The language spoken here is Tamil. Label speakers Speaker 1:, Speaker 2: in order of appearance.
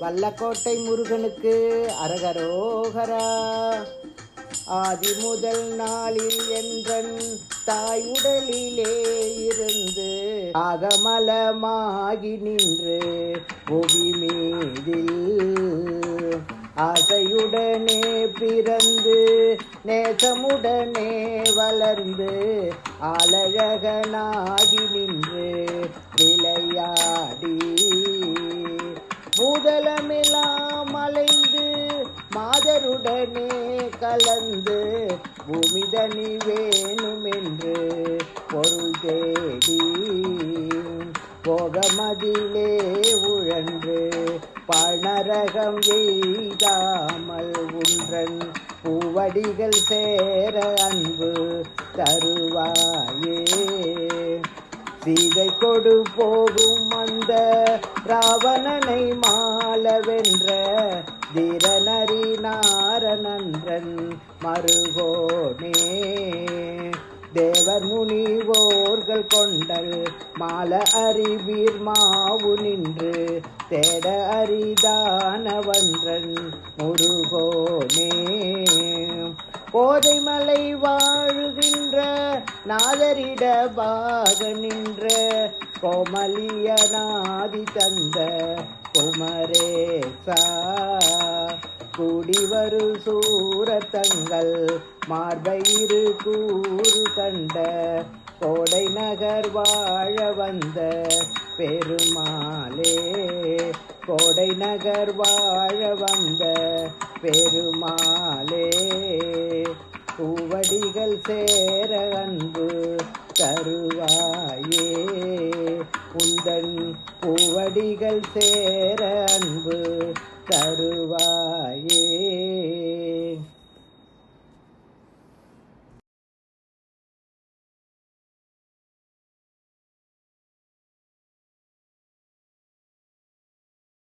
Speaker 1: வல்லக்கோட்டை முருகனுக்கு அரகரோகரா. ஆதி முதல் நாளில் என்றன் தாய் உடலிலே இருந்து அகமலமாகி நின்று புவி மீதில் ஆசையுடனே பிறந்து நேசமுடனே வளர்ந்து ஆலழகனாகி நின்று விளையாடி பூதலமெல்லாம் அலைந்து மாதருடனே கலந்து பூமிதனி வேணுமென்று பொருள் தேடி போகமதிலே உழன்று பணரகம் எய்தாமல் உன்றன் பூவடிகள் சேர அன்பு தருவாயே. சீதை கொடு போகும் அந்த ராவணனை மாலவென்ற தீரநரி நாரணன்றன் மருகோனே தேவர் முனிவோர்கள் கொண்டல் மால அறிவீர் மாவு நின்று தேட அரிதானவன்றன் முருகோனே. கோதைமலை வாழுகின்ற நாதரிட பாக நின்ற கோமலிய நாதி தந்த குமரேசா. கூடிவரு சூரத்தங்கள் மார்பயிறு கூறு கண்ட கோடை நகர் வாழ வந்த பெருமாளே. கோடை நகர் வாழ வந்த பெருமாள். சேர அன்பு தருவாயே. உந்தன் பூவடிகள் சேர அன்பு தருவாயே.